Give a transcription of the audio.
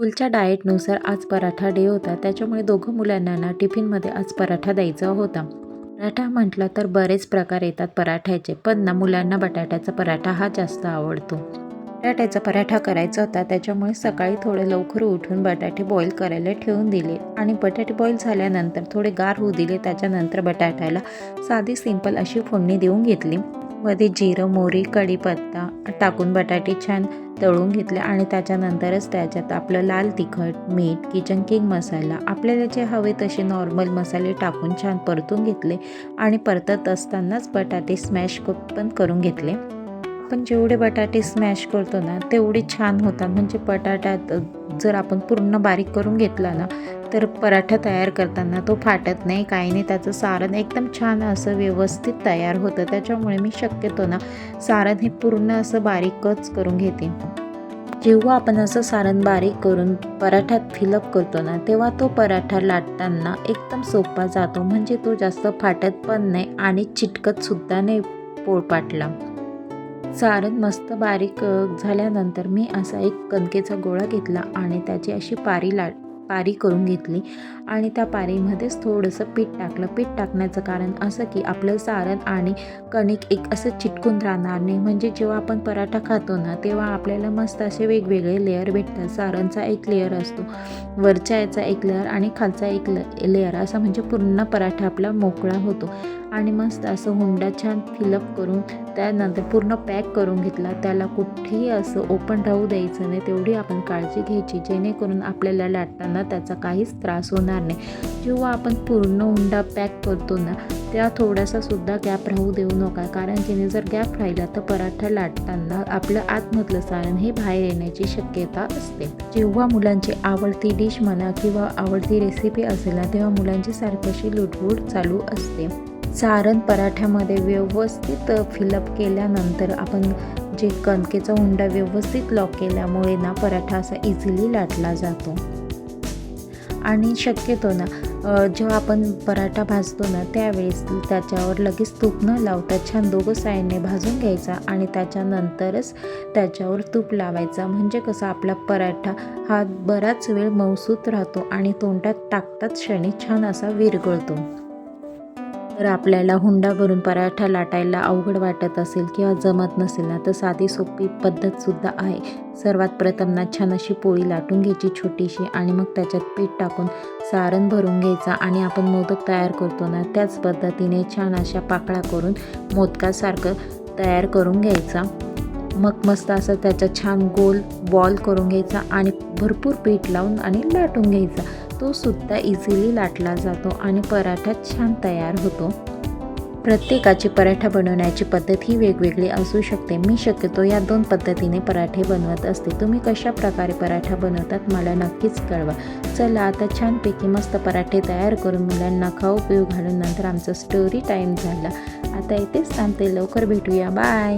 स्कूलच्या डाएटनुसार आज पराठा डे होता. त्याच्यामुळे दोघं मुलांना ना टिफिनमध्ये आज पराठा द्यायचा होता. पराठा म्हटलं तर बरेच प्रकार येतात पराठ्याचे पण ना मुलांना बटाट्याचा पराठा हा जास्त आवडतो. बटाट्याचा पराठा करायचा होता त्याच्यामुळे सकाळी थोडे लवकर उठून बटाटे बॉईल करायला ठेवून दिले. आणि बटाटे बॉईल झाल्यानंतर थोडे गार होऊ दिले त्याच्यानंतर बटाट्याला साधी सिंपल अशी फोडणी देऊन घेतली. मध्ये जिरं मोहरी कढीपत्ता टाकून बटाटे छान तळून घेतले आणि त्याच्यानंतरच त्याच्यात आपलं लाल तिखट मीठ किचन किंग मसाला आपल्याला जे हवे तसे नॉर्मल मसाले टाकून छान परतून घेतले आणि परतत असतानाच बटाटे स्मॅश पण करून घेतले. आपण जेवढे बटाटे स्मॅश करतो ना तेवढे छान होतात. म्हणजे बटाट्यात जर आपण पूर्ण बारीक करून घेतला ना तर पराठा तयार करताना तो फाटत नाही काही नाही. त्याचं सारण एकदम छान असं व्यवस्थित तयार होतं. त्याच्यामुळे मी शक्यतो ना सारण हे पूर्ण असं बारीकच करून घेते. जेव्हा आपण असं सारण बारीक करून पराठ्यात फिलअप करतो ना तेव्हा तो पराठा लाटताना एकदम सोपा जातो. म्हणजे तो जास्त फाटत पण नाही आणि चिटकतसुद्धा नाही पोळपाटला. सारण मस्त बारीक झाल्यानंतर मी असा एक कणकेचा गोळा घेतला आणि त्याची अशी पारी लाट पारी करून घेतली आणि त्या पारीमध्येच थोडंसं पीठ टाकलं. पीठ टाकण्याचं कारण असं की आपलं सारण आणि कणिक एक असं चिटकून राहणार नाही. म्हणजे जेव्हा आपण पराठा खातो ना तेव्हा आपल्याला मस्त असे वेगवेगळे लेअर भेटतात. सारणचा एक लेअर असतो वरच्या याचा एक लेअर आणि खालचा एक लेअर असा म्हणजे पूर्ण पराठा आपला मोकळा होतो. आणि मस्त असं हुंडा छान फिलअप करून त्यानंतर पूर्ण पॅक करून घेतला. त्याला कुठेही असं ओपन राहू द्यायचं नाही. तेवढी आपण काळजी घ्यायची. जेणेकरून आपल्याला लाटताना त्याचा काहीच त्रास होणार नाही. जेव्हा आपण पूर्ण हुंडा पॅक करतो ना त्या थोडासा सुद्धा गॅप राहू देऊ नका. कारण तिने जर गॅप राहिला तर पराठा लाटताना आपलं आतमधलं सारण हे बाहेर येण्याची शक्यता असते. जेव्हा मुलांची आवडती डिश म्हणा किंवा आवडती रेसिपी असेल ना तेव्हा मुलांची सारख्याशी लुटवूट चालू असते. सारण पराठ्यामध्ये व्यवस्थित फिलअप केल्यानंतर आपण जे कणकेचा हुंडा व्यवस्थित लॉक केल्यामुळे ना पराठा असा इझिली लाटला जातो. आणि शक्यतो ना जेव्हा आपण पराठा भाजतो ना त्यावेळेस त्याच्यावर लगेच तूप न लावता छान दोघं साईडने भाजून घ्यायचा आणि त्याच्यानंतरच त्याच्यावर तूप लावायचा. म्हणजे कसं आपला पराठा हा बराच वेळ मौसूत राहतो आणि तोंडात टाकताच क्षणी छान असा विरगळतो तर आपल्याला हुंडा भरून पराठा लाटायला अवघड वाटत असेल किंवा जमत नसेल ना तर साधी सोपी पद्धतसुद्धा आहे. सर्वात प्रथम ना छान अशी पोळी लाटून घ्यायची छोटीशी आणि मग त्याच्यात पीठ टाकून सारण भरून घ्यायचा आणि आपण मोदक तयार करतो ना त्याच पद्धतीने छान अशा पाकळ्या करून मोदकासारखं तयार करून घ्यायचा. मग मस्त असं त्याचा छान गोल बॉल करून घ्यायचा आणि भरपूर पीठ लावून आणि लाटून घ्यायचा. तो सुद्धा इझिली लाटला जातो आणि पराठा छान तयार होतो. प्रत्येकाची पराठा बनवण्याची पद्धत ही वेगवेगळी असू शकते. मी शक्यतो या दोन पद्धतीने पराठे बनवत असते. तुम्ही कशा प्रकारे पराठा बनवतात मला नक्कीच कळवा. चला आता छानपैकी मस्त पराठे तयार करून मुलांना खाऊ पिऊ घालून नंतर आमचा स्टोरी टाईम झाला. आता इथेच थांबते. लवकर भेटूया. बाय